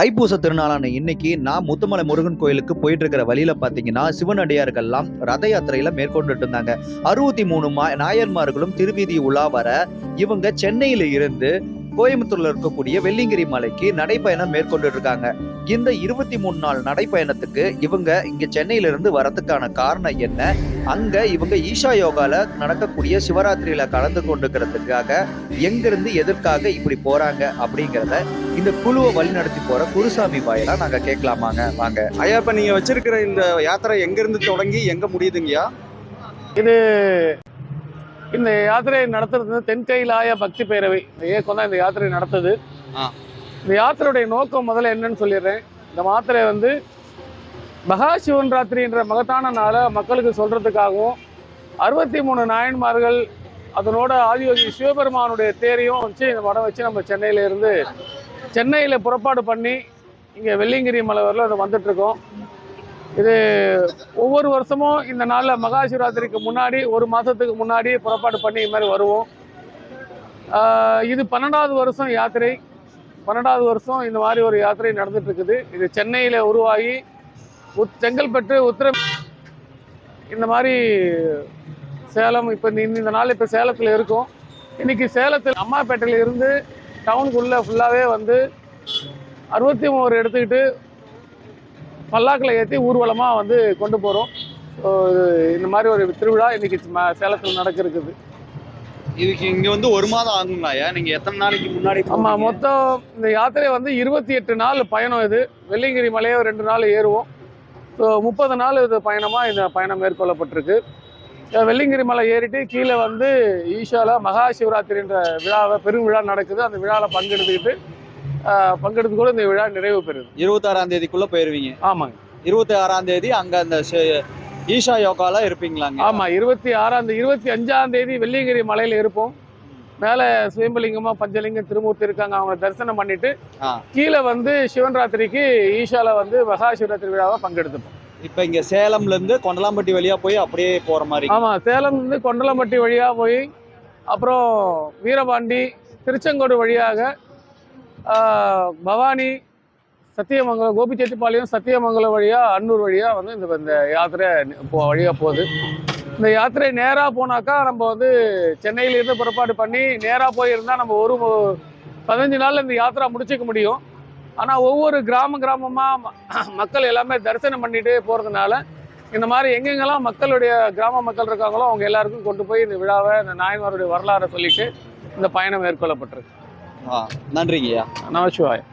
தைப்பூச திருநாளான இன்னைக்கு நான் முத்துமலை முருகன் கோயிலுக்கு போயிட்டு இருக்கிற வழியில பாத்தீங்கன்னா சிவனடியார்கள்லாம் ரத யாத்திரையில மேற்கொண்டுட்டு இருந்தாங்க. அறுபத்தி மூணு மா நாயன்மார்களும் திருவீதி உலா வர இவங்க சென்னையில இருந்து கோயம்புத்தூர்ல இருக்கக்கூடிய வெள்ளிங்கிரி மலைக்கு நடைப்பயணம் மேற்கொண்டு இருக்காங்க இந்த இருபத்தி மூணு நாள் நடைப்பயணத்துக்கு இவங்க இங்க சென்னையில இருந்து வரதுக்கான காரணம் என்ன? அங்க இவங்க ஈஷா யோகால நடக்கக்கூடிய சிவராத்திரியில கலந்து கொண்டுக்கிறதுக்காக எங்கிருந்து எதற்காக இப்படி போறாங்க அப்படிங்கிறத இந்த குழுவை வழிநடத்தி போற குருசாமி வாயிலா நாங்க கேட்கலாமாங்க. வாங்க. ஐயா இப்ப நீங்க வச்சிருக்கிற இந்த யாத்திரை எங்க இருந்து தொடங்கி எங்க முடியுதுங்கய்யா? இது இந்த யாத்திரையை நடத்துறது தென்கைலாய பக்தி பேரவை. இந்த இயக்கம் தான் இந்த யாத்திரையை நடத்துது. இந்த யாத்திரையுடைய நோக்கம் முதல்ல என்னன்னு சொல்லிடுறேன். இந்த மாத்திரை வந்து மகா சிவன்ராத்திரின்ற மகத்தான நாளை மக்களுக்கு சொல்றதுக்காகவும் அறுபத்தி மூணு நாயன்மார்கள் அதனோட ஆதியோகி சிவபெருமானுடைய தேரையும் வச்சு இந்த மடம் வச்சு நம்ம சென்னையில இருந்து சென்னையில் புறப்பாடு பண்ணி இங்கே வெள்ளிங்கிரி மலை வரல அது வந்துட்டு இருக்கோம். இது ஒவ்வொரு வருஷமும் இந்த நாளில் மகா சிவராத்திரிக்கு முன்னாடி ஒரு மாதத்துக்கு முன்னாடி புறப்பாடு பண்ணி இது மாதிரி வருவோம். இது பன்னெண்டாவது வருஷம் யாத்திரை. பன்னெண்டாவது வருஷம் இந்த மாதிரி ஒரு யாத்திரை நடந்துட்டுருக்குது. இது சென்னையில் உருவாகி உத் செங்கல்பட்டு உத்திர இந்த மாதிரி சேலம் இப்போ இந்த இந்த நாள் இப்போ சேலத்தில் இருக்கும். இன்னைக்கு சேலத்தில் அம்மாப்பேட்டையில் இருந்து டவுனுக்குள்ளே ஃபுல்லாகவே வந்து அறுபத்தி மூணு எடுத்துக்கிட்டு பல்லாக்கில் ஏற்றி ஊர்வலமாக வந்து கொண்டு போகிறோம். இந்த மாதிரி ஒரு திருவிழா இன்னைக்கு சேலத்தில் நடக்க இருக்குது இதுக்கு இங்க வந்து ஒரு மாதம் ஆகுங்களாயா நீங்க எத்தனை நாளைக்கு முன்னாடி ஆமாம்? மொத்தம் இந்த யாத்திரை வந்து இருபத்தி எட்டு நாள் பயணம் இது. வெள்ளிங்கிரி மலையை ரெண்டு நாள் ஏறுவோம். ஸோ முப்பது நாள் இது பயணமாக இந்த பயணம் மேற்கொள்ளப்பட்டிருக்கு. வெள்ளிங்கிரி மலை ஏறிட்டு கீழே வந்து ஈஷால மகா சிவராத்திரின்ற விழாவை பெரும் விழா நடக்குது. அந்த விழாவில் பங்கெடுத்துக்கிட்டு பங்கெடுத்து கூட இந்த விழா நிறைவு பெறுது. இருபத்தாறாம் தேதிக்குள்ள போயிருவீங்க. ஆமாங்க. இருபத்தி ஆறாம் தேதி அங்க அந்த ஈஷா யோகால இருப்பீங்களாங்க. ஆமா இருபத்தி ஆறாம் தேதி இருபத்தி அஞ்சாம் தேதி வெள்ளியங்கிரி மலையில இருப்போம். மேல சுயம்பலிங்கமா பஞ்சலிங்கம் திருமூர்த்தி இருக்காங்க. அவங்க தரிசனம் பண்ணிட்டு. கீழே வந்து சிவன் ராத்திரிக்கு ஈஷால வந்து மகா சிவராத்திரி விழாவை பங்கெடுத்துப்போம். இப்ப இங்க சேலம்ல இருந்து கொண்டலாம்பட்டி வழியா போய் அப்படியே போற மாதிரி. ஆமா சேலம் வந்து கொண்டலம்பட்டி வழியா போய் அப்புறம் வீரபாண்டி திருச்செங்கோடு வழியாக பவானி சத்தியமங்கலம் கோபிச்செட்டிப்பாளையம் சத்தியமங்கலம் வழியாக அன்னூர் வழியாக வந்து இந்த இந்த யாத்திரை போ வழியாக போகுது. இந்த யாத்திரை நேராக போனாக்கா நம்ம வந்து சென்னையிலேருந்து புறப்பாடு பண்ணி நேராக போயிருந்தால் நம்ம ஒரு பதினஞ்சு நாளில் இந்த யாத்திரை முடிச்சிக்க முடியும். ஆனால் ஒவ்வொரு கிராம கிராமமாக மக்கள் எல்லாமே தரிசனம் பண்ணிட்டு போகிறதுனால இந்த மாதிரி எங்கெங்கெல்லாம் மக்களுடைய கிராம மக்கள் இருக்காங்களோ அவங்க எல்லாருக்கும் கொண்டு போய் இந்த விழாவை இந்த நாயன்மாருடைய வரலாறை சொல்லிட்டு இந்த பயணம் மேற்கொள்ளப்பட்டிருக்கு. ஆ, நன்றிங்கய்யா. நமச்சிவாயம்.